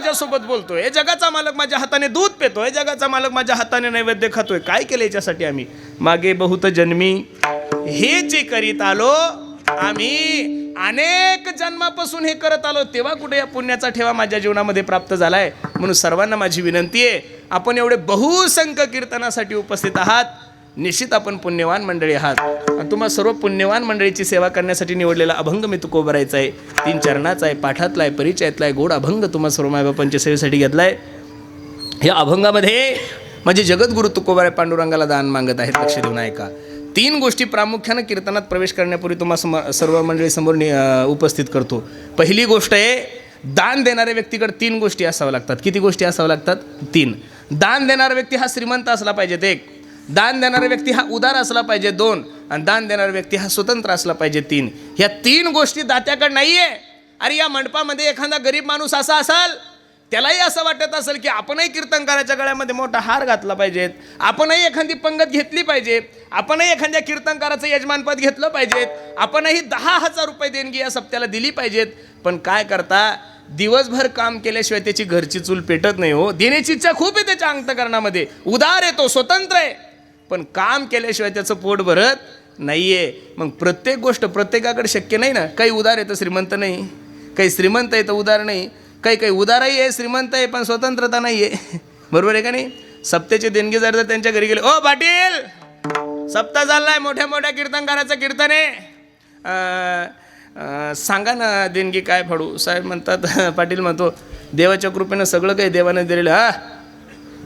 माझ्यासोबत बोलतोय. जगाचा मालक माझ्या हाताने दूध पितोय जगाचा मालक माझ्या हाताने नैवेद्य खातोय. काय केलं याच्यासाठी आम्ही? मागे बहुत जन्मी. हे जे करीत आलो आम्ही अनेक जन्मापासून हे करत आलो तेव्हा कुठे या पुण्याचा ठेवा माझ्या जीवनामध्ये प्राप्त झालाय? म्हणून सर्वांना माझी विनंती आहे आपण एवढे बहुसंख्य कीर्तनासाठी उपस्थित आहात. निश्चित आपण पुण्यवान मंडळी आहात. आणि तुम्हा सर्व पुण्यवान मंडळीची सेवा करण्यासाठी निवडलेला अभंग मी तुकोबरायचा आहे तीन चरणाचा आहे पाठातला आहे परिचयातला आहे गोड अभंग तुम्हा सर्व मायबापांच्या सेवेसाठी आहे या अभंगामध्ये माझे जगद्गुरु तुकोबाराय पांडुरंगाला दान मागत आहेत लक्ष देऊन ऐका तीन गोष्टी प्रामुख्यानं कीर्तनात प्रवेश करण्यापूर्वी तुम्हा सम सर्व मंडळीसमोर नि- उपस्थित करतो. पहिली गोष्ट आहे दान देणाऱ्या व्यक्तीकडे तीन गोष्टी असाव्या लागतात. किती गोष्टी असाव्या लागतात? तीन. दान देणारा व्यक्ती हा श्रीमंत असला पाहिजेत एक. दान देणारा व्यक्ती हा उदार असला पाहिजे दोन आणि दान देणारा व्यक्ती हा स्वतंत्र असला पाहिजे तीन. ह्या तीन गोष्टी दात्याकडे आहे अरे या मंडपामध्ये एखादा गरीब माणूस असा असाल त्यालाही असं वाटत असेल की आपणही कीर्तनकाराच्या गळ्यामध्ये मोठा हार घातला पाहिजेत आपणही एखादी पंगत घेतली पाहिजे आपणही एखाद्या कीर्तनकाराचं यजमानपद घेतलं पाहिजेत आपणही दहा हजार रुपये देणगी या सप्त्याला दिली पाहिजेत पण काय करता दिवसभर काम केल्याशिवाय त्याची घरची चूल पेटत नाही हो. देण्याची इच्छा खूप आहे त्याच्या अंतकरणामध्ये उदार आहे तो स्वतंत्र आहे. पण काम केल्याशिवाय त्याचं पोट भरत नाही आहे मग प्रत्येक गोष्ट प्रत्येकाकडे शक्य नाही ना? काही उदार आहे तर श्रीमंत नाही. काही श्रीमंत आहे तर उदार नाही. काही काही उदारही आहे श्रीमंत आहे पण स्वतंत्रता नाही आहे बरोबर आहे का नाही? सप्तेचे देणगी जर जर त्यांच्या घरी गेले ओ पाटील! सप्ताह चाललाय मोठ्या मोठ्या कीर्तनकाराचं कीर्तन आहे. सांगा ना देणगी काय फाडू? साहेब म्हणतात पाटील म्हणतो देवाच्या कृपेनं सगळं काही देवानं दिलेलं हा.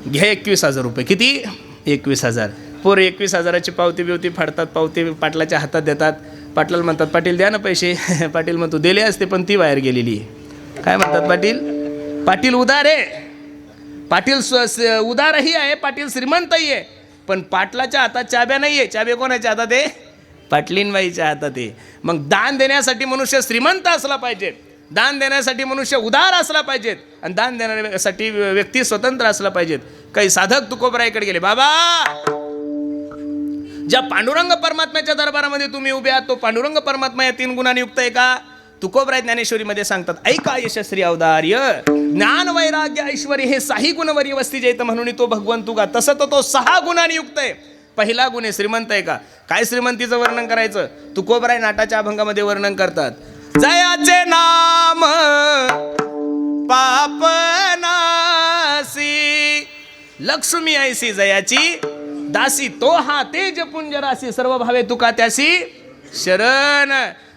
घ्या एकवीस हजार रुपये. किती? एकवीस हजार. पोर एकवीस हजाराची पावती बिवती फाडतात पावती पाटलाच्या हातात देतात. पाटलाला म्हणतात पाटील द्या ना पैसे. पाटील म्हणतो दिले असते पण ती बाहेर गेलेली आहे. काय म्हणतात पाटील? पाटील उदार आहे. पाटील स्व स- उदारही आहे पाटील श्रीमंतही आहे पण पाटलाच्या हातात चाब्या नाही आहे. चाब्या कोणाच्या हातात आहे? पाटलीनबाईच्या हातात आहे. मग दान देण्यासाठी मनुष्य श्रीमंत असला पाहिजे. दान देण्यासाठी मनुष्य उदार असला पाहिजेत आणि दान देण्यासाठी व्यक्ती स्वतंत्र असला पाहिजेत काही साधक तुकोबरायकडे गेले. बाबा! ज्या पांडुरंग परमात्म्याच्या दरबारामध्ये तुम्ही उभे आहात तो पांडुरंग परमात्मा या तीन गुणांनी युक्त आहे का? तुकोबराय ज्ञानेश्वरीमध्ये सांगतात ऐका यशस्वी अवधार्य ज्ञान वैराग्य ऐश्वरी हे साही गुणवरी वस्ती जैत म्हणून तो भगवंत तुगा तसं तर तो सहा गुणांनी युक्त आहे. पहिला गुण आहे श्रीमंत आहे का? काय श्रीमंतीचं वर्णन करायचं? तुकोबराय नाटाच्या अभंगामध्ये वर्णन करतात जयाचे नाम पापनासी लक्ष्मी ऐसी जयाची दासी तो हा तेज पुंजरासी सर्व भावे तुका त्यासी शरण.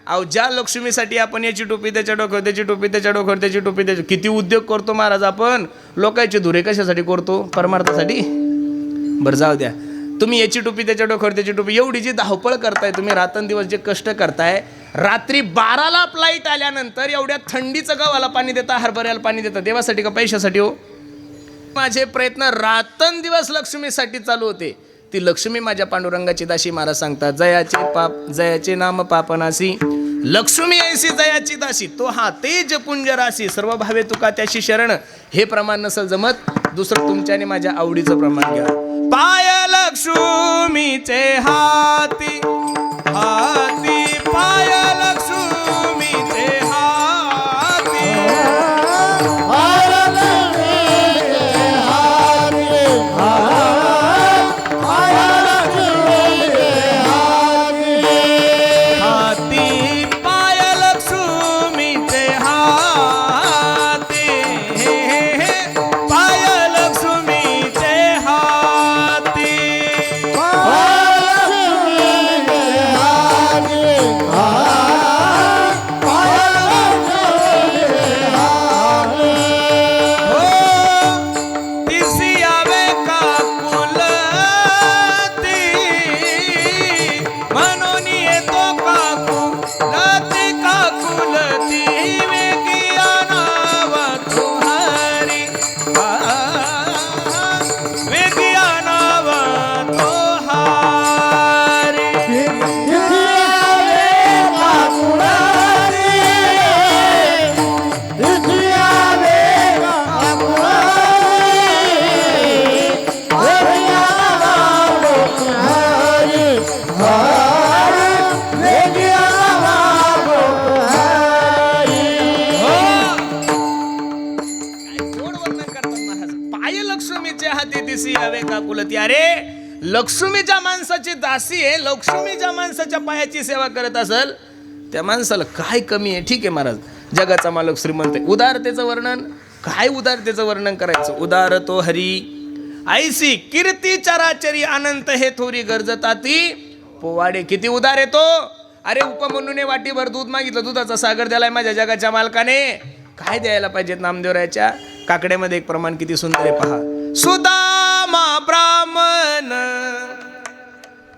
अहो ज्या लक्ष्मीसाठी आपण याची टोपी त्याच्या डोक्यावर त्याची टोपी त्याच्या डोक्यावर त्याची टोपी त्याच्या किती उद्योग करतो महाराज आपण? लोकांचे धुरे कशासाठी करतो? परमार्थासाठी? बरं जाऊ द्या. तुम्ही याची टोपी त्याच्या डोक्यावर त्याची टोपी एवढी जी धावपळ करताय तुम्ही रात्रंदिवस जे कष्ट करताय रात्री बाराला फ्लाईट आल्यानंतर एवढ्या थंडीचं गव्हाला पाणी देता हरभऱ्याला पाणी देता देवासाठी का पैशासाठी हो? माझे प्रयत्न रात्रंदिवस लक्ष्मीसाठी चालू होते. ती लक्ष्मी माझ्या पांडुरंगाची दाशी महाराज सांगतात जयाचे पाप जयाचे नाम पापनासी लक्ष्मी ऐसी जयाची दाशी तो हा तेज पुंज राशी सर्व भावे तुका त्याशी शरण. हे प्रमाण नसल जमत दुसरं तुमच्या आणि माझ्या आवडीचं प्रमाण घ्या. पाय लक्ष्मीचे हाती हाती पाय लक्ष्मी लक्ष्मी ज्या माणसाची दासी आहे लक्ष्मी ज्या माणसाच्या पायाची सेवा करत असल त्या माणसाला काय कमी आहे? ठीक आहे महाराज. जगाचा मालक श्रीमंत आहे. उदारतेचं वर्णन? काय उदारतेचं वर्णन करायचं? उदार तो हरी. ऐसी कीर्ती चराचरी अनंत हे थोरी गरजताती पोवाडे किती उदार येतो अरे उपमनूने वाटीभर दूध मागितलं. दुधाचा सागर द्यालाय माझ्या जगाच्या मालकाने. काय द्यायला पाहिजेत नामदेवरायाच्या? काकड्यामध्ये एक प्रमाण किती सुंदर आहे पहा. क्षमा ब्राह्मण.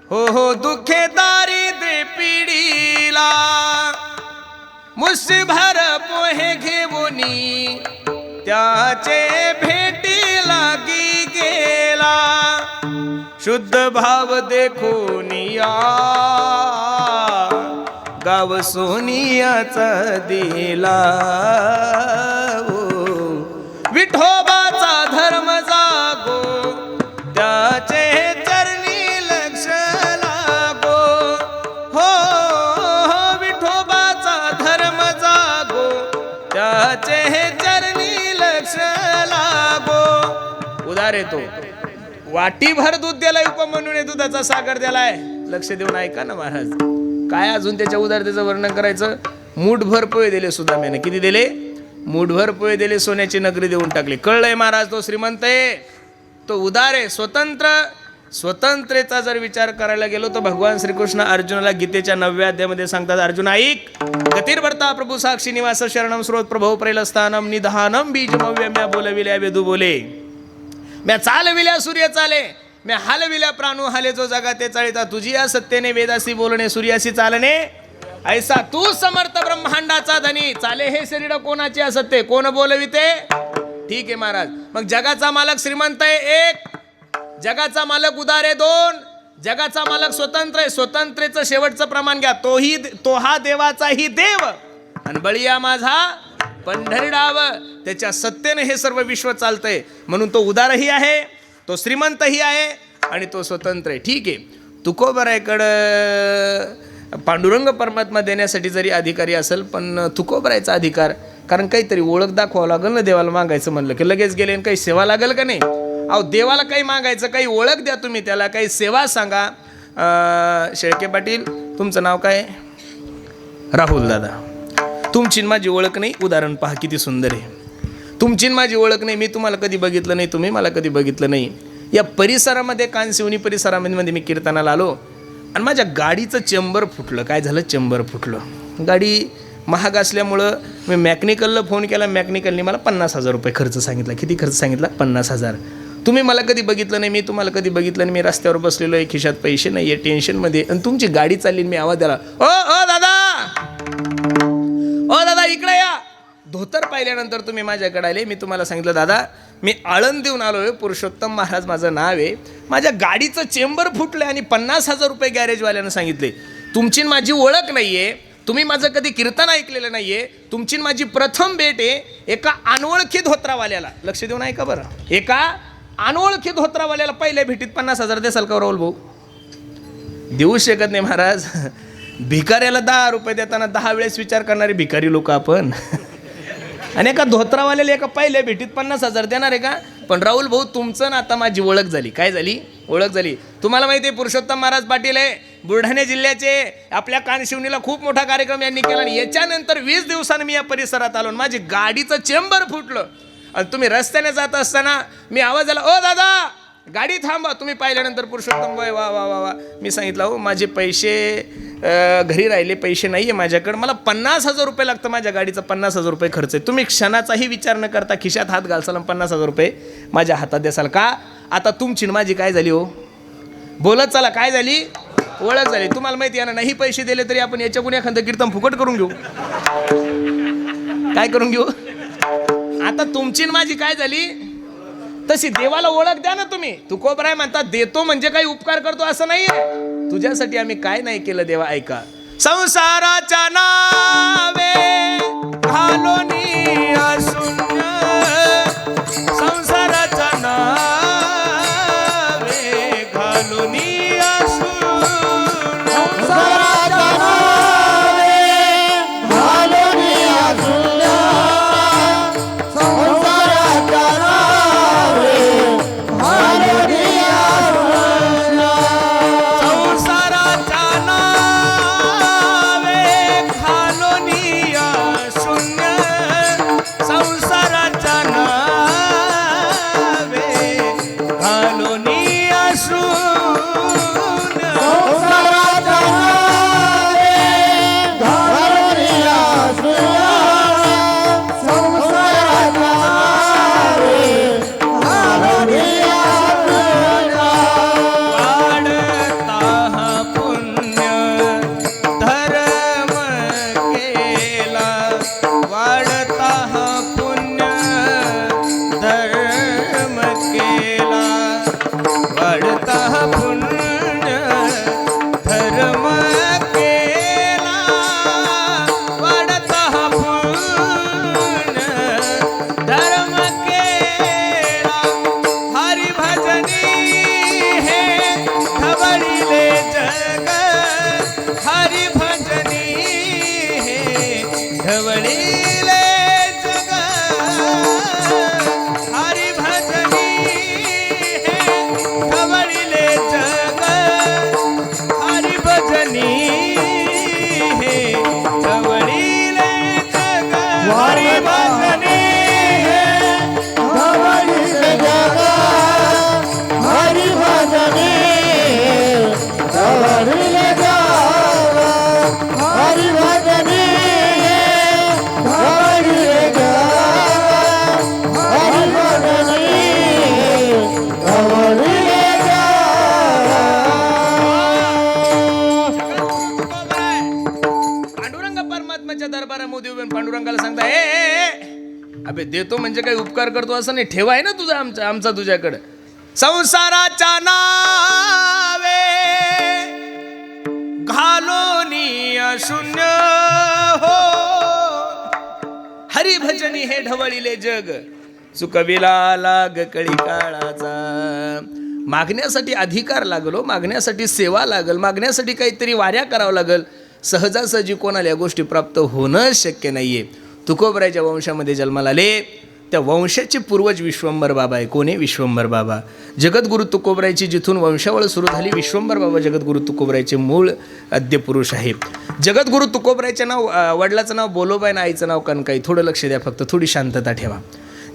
हो हो दुखे दारिद्र्य पिढीला. मुसभर पोहे घेऊनी त्याचे भेटी लागी गेला. शुद्ध भाव देखोनिया गाव सोनियाचा दिला. उदार येतो. वाटीभर दूध दिलाय उपमनूने दुधाचा सागर दिलाय लक्ष देऊन ऐका ना महाराज. काय अजून त्याच्या उदारतेचं वर्णन करायचं? मूठभर पोहे दिले सुदाम्याने. किती दिले? मूठभर पोहे दिले सोन्याची नगरी देऊन टाकली. कळलंय महाराज तो श्रीमंत आहे. तो उदार आहे स्वतंत्र. स्वतंत्रेचा जर विचार करायला गेलो तर भगवान श्रीकृष्ण अर्जुनाला गीतेच्या नवव्या अध्यामध्ये सांगतात अर्जुन ऐक. गतिर्भरता प्रभू साक्षी निवास शरणम स्रोत प्रभो प्रेलस्थानम निधानम बीज म्या बोलविल्या वेदू बोले. म्या चालविल्या सूर्य चाले म्या हालविल्या प्राणू हाले जो जगा ते चालिता तुझी या सत्तेने वेदासी बोलणे सूर्यासी चालणे. ऐसा तू समर्थ ब्रह्मांडाचा धनी. चाले हे शरीर कोणाचे असत्ते कोण बोलविते? ठीक आहे महाराज. मग जगाचा मालक श्रीमंत आहे एक. जगाचा मालक उदार आहे दोन. जगाचा मालक स्वतंत्र आहे. स्वतंत्रेचं शेवटचं प्रमाण घ्या. तोही तो हा देवाचाही देव. आणि बळीया माझा पंढरडाव त्याच्या सत्तेने हे सर्व विश्व चालतंय. म्हणून तो उदारही आहे तो श्रीमंतही आहे आणि तो स्वतंत्र आहे. ठीक आहे. तुकोबरायकडं पांडुरंग परमात्मा देण्यासाठी जरी अधिकारी असेल पण तुकोबरायचा अधिकार कारण काहीतरी ओळख दाखवावं लागेल ना देवाला मागायचं म्हणलं की लगेच गेले आणि काही सेवा लागेल का नाही? अहो देवाला काही मागायचं काही ओळख द्या तुम्ही त्याला काही सेवा सांगा. शेळके पाटील तुमचं नाव काय? राहुल दादा. तुमची माझी ओळख नाही. उदाहरण पहा किती सुंदर आहे. तुमची माझी ओळख नाही. मी तुम्हाला कधी बघितलं नाही. तुम्ही मला कधी बघितलं नाही. या परिसरामध्ये कानशिवनी परिसरामध्ये मी कीर्तनाला आलो. आणि माझ्या गाडीचं चेंबर फुटलं. काय झालं? चेंबर फुटलं. गाडी महाग असल्यामुळं मी मॅकॅनिकलला फोन केला. मॅकॅनिकलने मला पन्नास हजार रुपये खर्च सांगितला. किती खर्च सांगितला? पन्नास हजार. तुम्ही मला कधी बघितलं नाही. मी तुम्हाला कधी बघितलं नाही. मी रस्त्यावर बसलेलो आहे. खिशात पैसे नाही आहे टेन्शनमध्ये. आणि तुमची गाडी चालली मी आवाज द्याला ओ ओ दादा! धोतर पाहिल्यानंतर तुम्ही माझ्याकडे आले. मी तुम्हाला सांगितलं दादा मी आळंद देऊन आलो आहे पुरुषोत्तम महाराज माझं नाव आहे. माझ्या गाडीचं चेंबर फुटलं आणि पन्नास हजार रुपये गॅरेजवाल्यानं सांगितले. तुमची माझी ओळख नाही आहे तुम्ही माझं कधी कीर्तन ऐकलेलं नाही आहे तुमची माझी प्रथम भेट आहे एका अनोळखी धोत्रावाल्याला. लक्ष देऊन ऐका बरं. एका अनोळखी धोत्रावाल्याला पहिल्या भेटीत पन्नास हजार देसाल का राहुल भाऊ? देऊ शकत नाही महाराज. भिकाऱ्याला दहा रुपये देताना दहा वेळेस विचार करणारे भिकारी लोक आपण. आणि एका धोत्रावाल्याला एका पहिल्या भेटीत पन्नास हजार देणार आहे का? पण राहुल भाऊ तुमचं ना आता माझी ओळख झाली. काय झाली? ओळख झाली. तुम्हाला माहिती आहे पुरुषोत्तम महाराज पाटील आहे. बुलढाणा जिल्ह्याचे आपल्या कानशिवनीला खूप मोठा कार्यक्रम यांनी केला आणि याच्यानंतर वीस दिवसानं मी या परिसरात आलो माझी गाडीचं चेंबर फुटलं. आणि तुम्ही रस्त्याने जात असताना मी आवाज आला ओ दादा गाडी थांबा. तुम्ही पाहिल्यानंतर पुरुषोत्तम भाई वा वा वा वा. मी सांगितलं हो माझे पैसे घरी राहिले पैसे नाही आहे माझ्याकडं. मला पन्नास हजार रुपये लागतं माझ्या गाडीचा पन्नास हजार रुपये खर्च आहे. तुम्ही क्षणाचाही विचार न करता खिशात हात घालसाल आणि पन्नास हजार रुपये माझ्या हातात द्यासाल का? आता तुमची न माझी काय झाली हो? बोलत चला काय झाली? ओळख झाली. तुम्हाला माहिती आहे ना नाही पैसे दिले तरी आपण याच्याकडून एखादं कीर्तन फुकट करून घेऊ. काय करून घेऊ? आता तुमची न माझी काय झाली? तशी देवाला ओळख द्या ना तुम्ही. तुकोबराय म्हणतात देतो म्हणजे काही उपकार करतो असं नाही तुझ्यासाठी आम्ही काय नाही केलं देवा ऐका. संसाराच्या नावे घालोनी अबे देतो म्हणजे काही उपकार करतो असं नाही. ठेवाय ना तुझा आमचा आमचा तुझ्याकडं. संसाराच्या नावे घालोनी शून्य हो. हरिभजनी हे ढवळीले जग. चुकविला लाग कळी काळाचा मागण्यासाठी अधिकार लागलो हो, मागण्यासाठी सेवा लागल मागण्यासाठी काहीतरी वाऱ्या करावं लागल. सहजासहजी कोणाला या गोष्टी प्राप्त होणं शक्य नाहीये. तुकोबरायच्या वंशामध्ये जन्माला आले. त्या वंशाचे पूर्वज विश्वंभर बाबा आहे. कोण आहे? विश्वंभर बाबा. जगद्गुरु तुकोबरायची जिथून वंशावळ सुरू झाली विश्वंभर बाबा जगद्गुरु तुकोबरायचे मूळ आद्य पुरुष आहे जगद्गुरु तुकोबरायचे नाव वडिलाचं नाव बोलोबाई आणि आईचं नाव कनकाई थोडं लक्ष द्या फक्त थोडी शांतता ठेवा.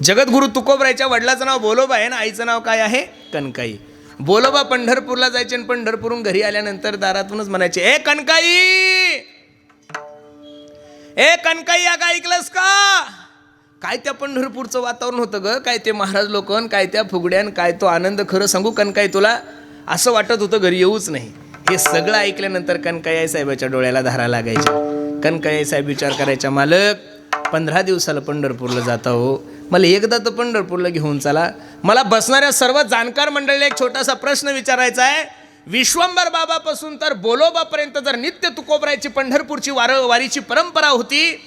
जगद्गुरु तुकोबरायच्या वडिलाचं नाव बोलोबा आहे ना आईचं नाव काय आहे? कनकाई बोलोबा पंढरपूरला जायचे आणि पंढरपूरून घरी आल्यानंतर दारातूनच म्हणायचे ए कनकाई ए कणकैया का ऐकलंस का? काय त्या पंढरपूरचं वातावरण होतं ग? काय ते महाराज लोकन काय त्या फुगड्यान काय तो आनंद खरं सांगू कणकाई तुला? असं वाटत होतं घरी येऊच नाही. हे सगळं ऐकल्यानंतर कणकाई साहेबाच्या डोळ्याला धारा लागायच्या. कणकाई साहेब विचार करायच्या मालक पंधरा दिवसाला पंढरपूरला जाता हो. मला एकदा तर पंढरपूरला घेऊन चला. मला बसणाऱ्या सर्व जाणकार मंडळीला एक छोटासा प्रश्न विचारायचा आहे. विश्वंभर बाबापासून तर बोलोबापर्यंत जर नित्य तुकोबरायची पंढरपूरची वार वारीची परंपरा होती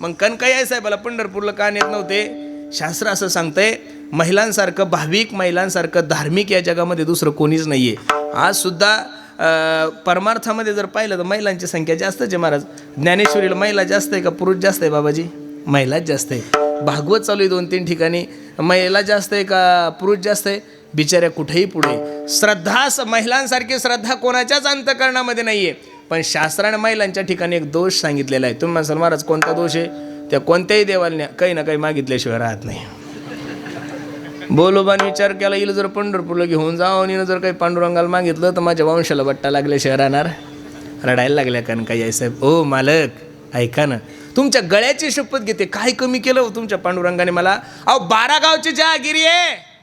मग कनकैया साहेबाला पंढरपूरला का नेत नव्हते? शास्त्र असं सांगतंय महिलांसारखं भाविक महिलांसारखं धार्मिक या जगामध्ये दुसरं कोणीच नाही आहे आज सुद्धा परमार्थामध्ये जर पाहिलं तर महिलांची संख्या जास्त आहे महाराज. ज्ञानेश्वरीला महिला जास्त आहे का पुरुष जास्त आहे बाबाजी? महिलाच जास्त आहे. भागवत चालू आहे दोन तीन ठिकाणी. महिला जास्त आहे का पुरुष जास्त आहे? बिचाऱ्या कुठेही पुढे. श्रद्धा महिलांसारखी श्रद्धा कोणाच्याच अंतकरणामध्ये नाही आहे पण शास्त्राने महिलांच्या ठिकाणी एक दोष सांगितलेला आहे. तुम्ही म्हणसाल महाराज कोणता दोष आहे? त्या कोणत्याही देवाला काही ना काही मागितल्याशिवाय राहत नाही. बोलोबाने विचार केला येईल जर पंढरपूरला घेऊन जावं आणि जर काही पांडुरंगाला मागितलं तर माझ्या वंशाला बट्टा लागल्याशिवाय राहणार. रडायला लागल्या कारण काही साहेब? ओ मालक ऐका ना. तुमच्या गळ्याची शपथ घेते. काय कमी केलं हो तुमच्या पांडुरंगाने मला? अहो बारा गावची जहागिरी आहे.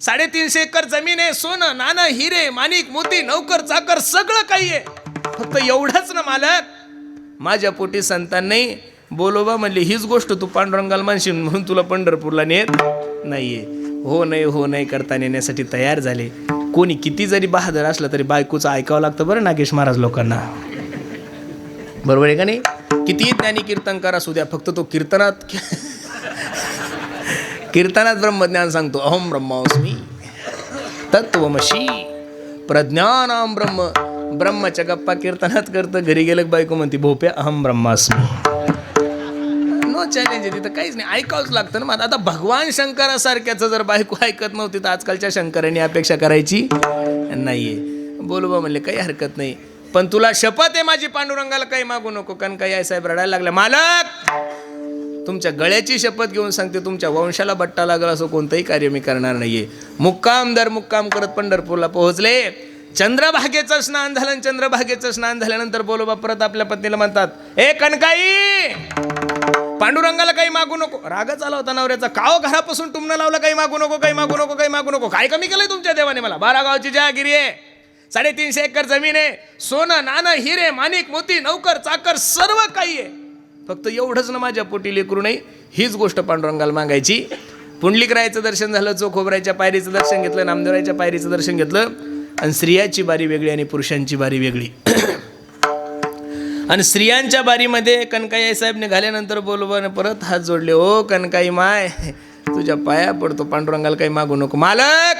साडेतीनशे एकर जमीन आहे सोनं नाणं हिरे माणिक मोती नौकर चाकर सगळं काही आहे. फक्त एवढंच ना मालक? माझ्या पोटी संतान नाही बोलोबा म्हणले हीच गोष्ट तू पांडुरंगाल मानशील म्हणून तुला पंढरपूरला नेत नाहीये. हो नाही हो नाही करता नेण्यासाठी तयार झाले. कोणी किती जरी बहादर असलं तरी बायकोचं ऐकावं लागतं बरं नागेश महाराज लोकांना. बरोबर आहे का नाही? किती ज्ञानी कीर्तनकार असू द्या फक्त तो कीर्तनात कीर्तनात ब्रह्मज्ञान सांगतो अहम ब्रह्मास्मी तत्वमशी प्रज्ञानाम ब्रह्म ब्रह्माच्या गप्पा कीर्तनात करतं घरी गेलं की बायको म्हणते भोप्या अहम ब्रह्मास्मी. नो चॅलेंज आहे तिथं काहीच नाही ऐकावंच लागतं ना मग आता भगवान शंकरासारख्याचं जर बायको ऐकत नव्हती तर आजकालच्या शंकरांनी अपेक्षा करायची नाहीये. बोल बा म्हणले काही हरकत नाही. पण तुला शपथ आहे माझी पांडुरंगाला काही मागू नको कारण काही आई साहेब रडायला लागले मालक! तुमच्या गळ्याची शपथ घेऊन सांगते तुमच्या वंशाला बट्टा लागला असं कोणतंही कार्य मी करणार नाहीये. मुक्काम दर मुक्काम करत पंढरपूरला पोहोचले. चंद्रभागेचं स्नान झालं आणि चंद्रभागेचं स्नान झाल्यानंतर बोलोबा परत आपल्या पत्नीला म्हणतात ए कणकाई पांडुरंगाला काही मागू नको. रागच आला होता नवऱ्याचा. काव घरापासून टुमणं लावलं काही मागू नको काही मागू नको काही मागू नको. काय कमी केलंय तुमच्या देवाने मला? बारा गावची जहागिरी आहे. साडेतीनशे एकर जमीन आहे. सोनं नाणं हिरे माणिक मोती नौकर चाकर सर्व काही आहे. फक्त एवढंच ना माझ्या पोटी लेकरू नाही हीच गोष्ट पांडुरंगाला मागायची. पुंडलिकरायचं दर्शन झालं चोखोबरायच्या पायरीचं दर्शन घेतलं नामदेवरायच्या पायरीचं दर्शन घेतलं आणि स्त्रियाची बारी वेगळी आणि पुरुषांची बारी वेगळी. आणि स्त्रियांच्या बारीमध्ये कनकाई साहेब निघाल्यानंतर बोलवाने परत हात जोडले ओ कनकाई माय तुझ्या पाया पडतो पांडुरंगाला काही मागू नको. मालक!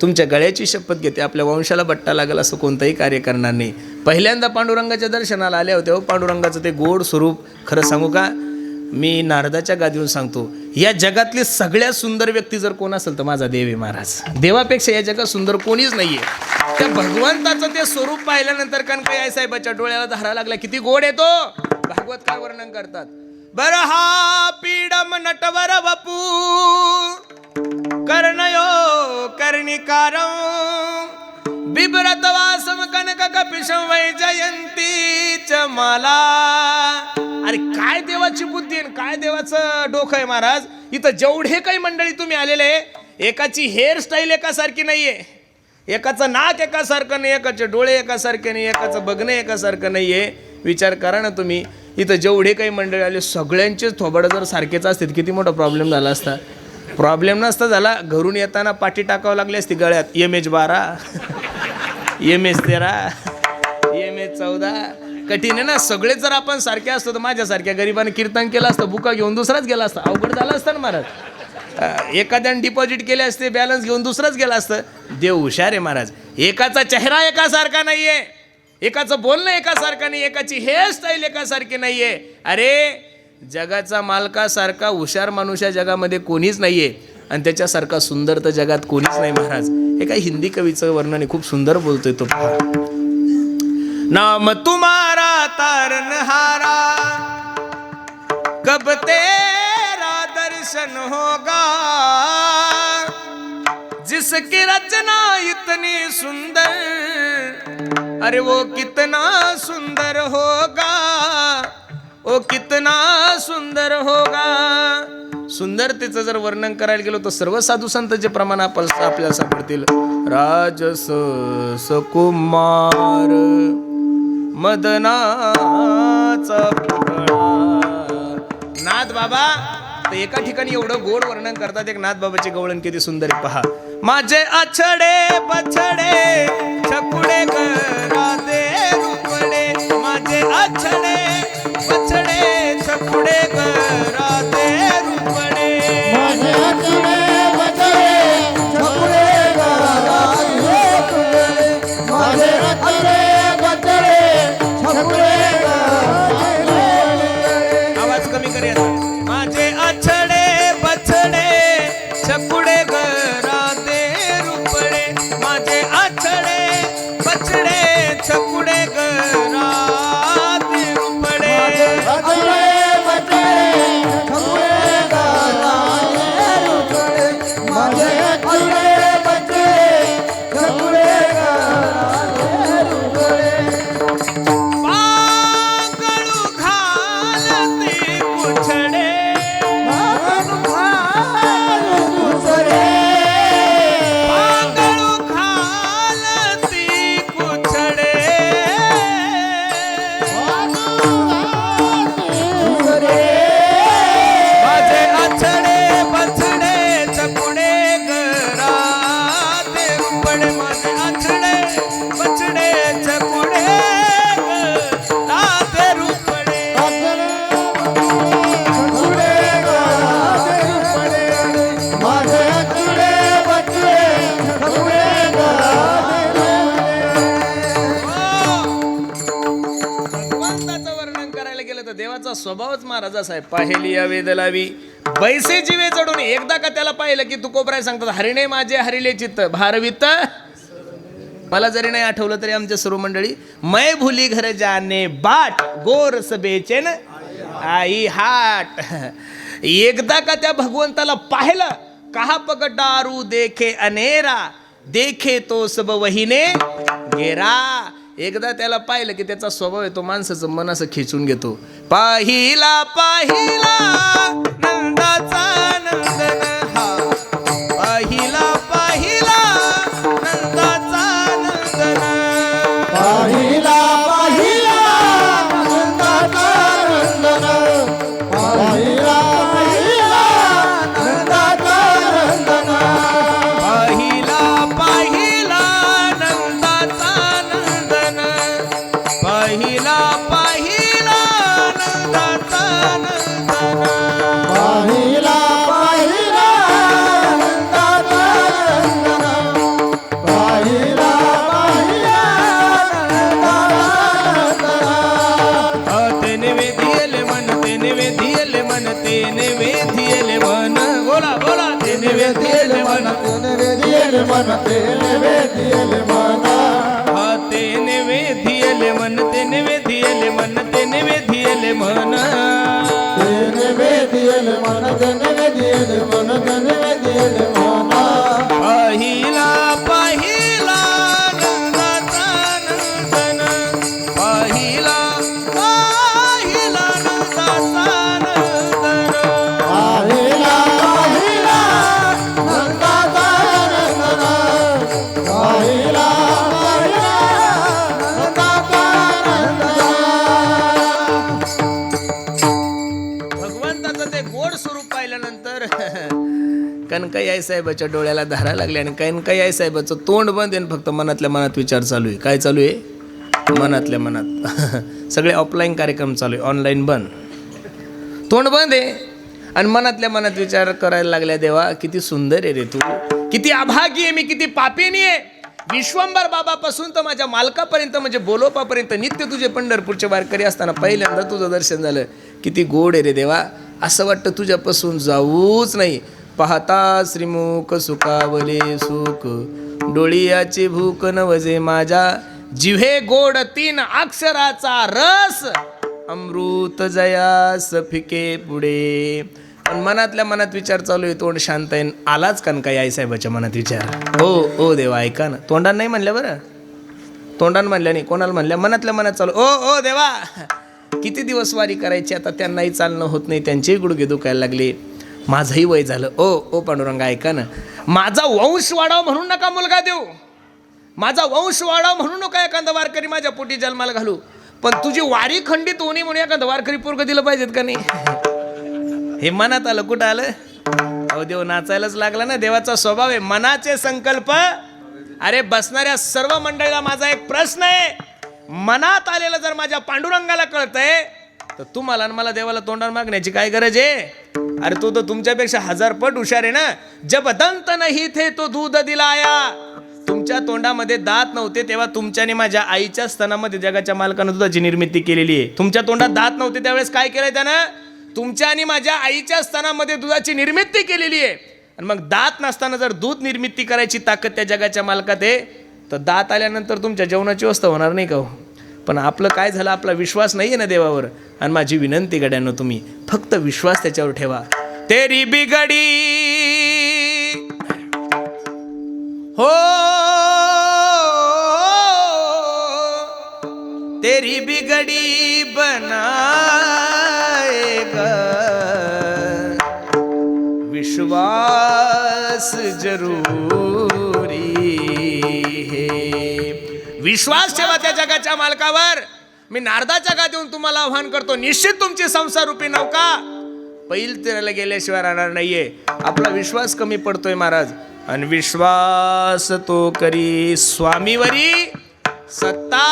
तुमच्या गळ्याची शपथ घेते. आपल्या वंशाला बट्टा लागेल असं कोणतंही कार्य करणार नाही. पहिल्यांदा पांडुरंगाच्या दर्शनाला आले होते. हो पांडुरंगाचं ते गोड स्वरूप खरं सांगू का? मी नारदाच्या गादीवर सांगतो. या जगातली सगळ्यात सुंदर व्यक्ती जर कोण असेल तर माझा देव आहे महाराज. देवापेक्षा या जगात सुंदर कोणीच नाहीये. त्या भगवंताचं ते स्वरूप पाहिल्यानंतर कणकाई आई साहेबाच्या डोळ्याला धारा लागला. किती गोड येतो भागवत काय वर्णन करतात? बर हा पीडम नटवर वपू. कर्णयो कर्णिकारं। बिभ्रतवासं कनक कपिशं वै च माला। अरे काय देवाची बुद्धी आणि काय देवाचं डोकं आहे महाराज? इथं जेवढे काही मंडळी तुम्ही आलेले एकाची हेअरस्टाईल एकासारखी नाहीये. एकाचं नाक एकासारखं नाही एकाचे डोळे एकासारखे नाही एकाचं बघणं एकासारखं नाही आहे विचार करा ना तुम्ही. इथं जेवढे काही मंडळी आले सगळ्यांचेच थोबडं जर सारखेच असतील किती मोठा प्रॉब्लेम झाला असता. प्रॉब्लेम नसता झाला. घरून येताना पाठी टाकावं लागली असती गळ्यात. एम एच बारा. एम एच तेरा. एम एच चौदा. कठीण आहे ना सगळेच जर आपण सारखे असतो तर माझ्यासारख्या गरिबाने कीर्तन केलं असतं बुका घेऊन दुसराच गेला असता. अवघड झालं असतं ना महाराज. एखाद्याने डिपॉझिट केले असते बॅलन्स घेऊन दुसराच गेला असतं. देव हुशार आहे महाराज. एकाचा चेहरा एकासारखा नाही आहे एकाचं बोलणं एकासारखं नाही एकाची हेअरस्टाईल एकासारखी नाही आहे अरे जगाचा मालकासारखा हुशार माणूस या जगामध्ये कोणीच नाहीये. आणि त्याच्यासारखा सुंदर तर जगात कोणीच नाही महाराज. हे काही हिंदी कवीचं वर्णन आहे. खूप सुंदर बोलतोय तो नाम तुम्हारा तारनहारा कब तेरा दर्शन होगा? जिसकी रचना इतनी सुंदर अरे वो कितना सुंदर होगा? ओ कितना सुंदर होगा. सुंदरतेचं जर वर्णन करायला गेलो तर सर्व साधू संतचे प्रमाण आपण आपल्याला सापडतील. राजस सकुमार मदनाचा नाथ बाबा तर एका ठिकाणी एवढं गोड वर्णन करतात. एक नाथ बाबाची गवळण किती सुंदर पहा. माझे अछडे पछडे छकुडे करा दे माझे अछडे छकुडे स्वभावच पाहिली आहे या वेद लावी बैसे जीवे चढून एकदा का त्याला पाहिलं की तू सांगतात हरिणे माझे हरिले चित्त भारवित. मला जरी नाही आठवलं तरी आमच्या सर्व मंडळी मै भुली घर जाने बाट गोर बेचेन आई हाट. एकदा का त्या भगवंताला पाहिलं कहा पगडारू देखे अनेरा देखे तो सब वहिने गेरा एकदा त्याला पाहिलं की त्याचा स्वभाव आहे तो माणसाचं मन असं खेचून घेतो. पाहिला पाहिला नंदाचा नंदन मन हाते वेधियले मन. तेने वेधियले मन तेने वेधियले मन तेने वेधियले मन. तेने वेधियले मन तेने वेधियले मन साहेबाच्या डोळ्याला धारा लागली आणि काही काही आई साहेबाचं तोंड बंद आहे फक्त मनातल्या मनात विचार चालू आहे. काय चालू आहे? मनातल्या मनात. सगळे ऑफलाईन कार्यक्रम चालू आहे. ऑनलाईन बंद. तोंड बंद आहे. आणि मनातल्या मनात विचार करायला लागल्या देवा किती सुंदर आहे रे तू. किती अभागी आहे मी किती पापिनी आहे. विश्वंभर बाबापासून तर माझ्या मालकापर्यंत म्हणजे बोलोपापर्यंत नित्य तुझे पंढरपूरचे वारकरी असताना पहिल्यांदा तुझं दर्शन झालं. किती गोड आहे रे देवा. असं वाटतं तुझ्यापासून जाऊच नाही. पाहता श्रीमुख सुखावले सुख. डोळियाची भूक नवजे माझ्या. जिव्हे गोड तीन अक्षराचा रस. अमृत जयास फिके पुढे. पण मनातल्या मनात विचार चालू आहे तोंड शांत आहे. आलाच कन काय आई साहेबाच्या मनात विचार? हो ओ देवा ऐका ना. तोंडान नाही म्हणल्या बरं? तोंडान म्हणल्या नाही कोणाला म्हणल्या? मनातल्या मनात चालू. ओ ओ देवा! किती दिवस वारी करायची? आता त्यांनाही चालणं होत नाही त्यांचेही गुडघे दुखायला लागले. माझंही वय झालं. ओ ओ पांडुरंगा ऐका ना. माझा वंश वाढाव म्हणून नका मुलगा देऊ. माझा वंश वाढाव म्हणून नका एखादा वारकरी माझ्या पोटी जन्माला घालू. पण तुझी वारी खंडित होणी म्हणून एखादा वारकरी पोरग दिलं पाहिजेत का नाही? हे मनात आलं. कुठं आलं? अहो देव नाचायलाच लागला ना. देवाचा स्वभाव आहे. मनाचे संकल्प. अरे बसणाऱ्या सर्व मंडळीला माझा एक प्रश्न आहे. मनात आलेलं जर माझ्या पांडुरंगाला कळतंय तर तुम्हाला आणि मला देवाला तोंडावर मागण्याची काय गरज आहे? अरे तो तर तुमच्यापेक्षा हजार पट हुशार आहे ना? जब दंत नाही थे तो दूध दिलाया. तुमच्या तोंडामध्ये दात नव्हते तेव्हा तुमच्याने माझ्या आईच्या स्तनामध्ये जगाच्या मालकानं दुधाची निर्मिती केलेली आहे. तुमच्या तोंडात दात नव्हते त्यावेळेस काय केलंय त्यानं? तुमच्या आणि माझ्या आईच्या स्तनामध्ये दुधाची निर्मिती केलेली आहे. आणि मग दात नसताना जर दूध निर्मिती करायची ताकद त्या जगाच्या मालकात आहे तर दात आल्यानंतर तुमच्या जेवणाची व्यवस्था होणार नाही का हो? पण आपलं काय झालं? आपला विश्वास नाही आहे ना देवावर. आणि माझी विनंती गड्यानं तुम्ही फक्त विश्वास त्याच्यावर ठेवा. तेरी बिगडी. हो. तेरी बिगड़ी बनाएगा. विश्वास जरूरी है। विश्वास ठेवा त्या जगाच्या मालकावर. मी नारदाच्या गात येऊन तुम्हाला आव्हान करतो. निश्चित तुमची संसार रूपी नौका. पैल तिराला गेल्याशिवाय राहणार नाहीये. आपला विश्वास कमी पडतोय महाराज. आणि विश्वास तो करी स्वामीवरी सत्ता.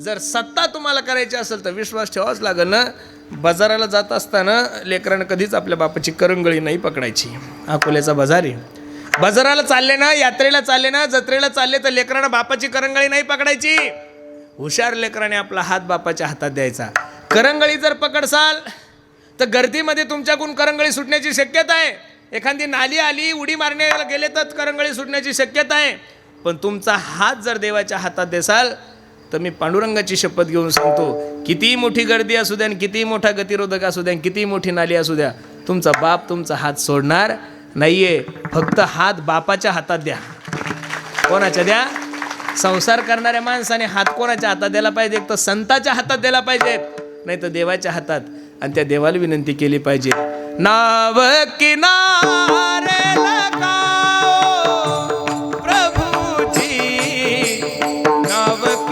जर सत्ता तुम्हाला करायची असेल तर विश्वास ठेवाच लागेल ना बाजाराला जात असताना लेकरानं कधीच आपल्या बापाची करंगळी नाही पकडायची. अकोल्याचा बाजार. आहे बाजाराला चालले ना यात्रेला चालले ना जत्रेला चालले तर लेकरांना बापाची करंगळी नाही पकडायची. हुशार लेकराने आपला हात बापाच्या हातात द्यायचा. करंगळी जर पकडसाल तर गर्दीमध्ये तुमच्याकडून करंगळी सुटण्याची शक्यता आहे. एखादी नाली आली उडी मारण्याला गेले तर करंगळी सुटण्याची शक्यता आहे. पण तुमचा हात जर देवाच्या हातात देसाल तर मी पांडुरंगाची शपथ घेऊन सांगतो कितीही मोठी गर्दी असू द्या आणि कितीही मोठा गतिरोधक असू द्या आणि मोठी नाली असू द्या तुमचा बाप तुमचा हात सोडणार. नाही आहे फक्त हात बापाच्या हातात द्या. कोणाच्या द्या? संसार करणाऱ्या माणसाने हात कोणाच्या हातात द्यायला पाहिजे एक तर संताच्या हातात द्यायला पाहिजे नाही तर देवाच्या हातात. आणि त्या देवाला विनंती केली पाहिजे. नाव किनारे प्रभूजी. नाव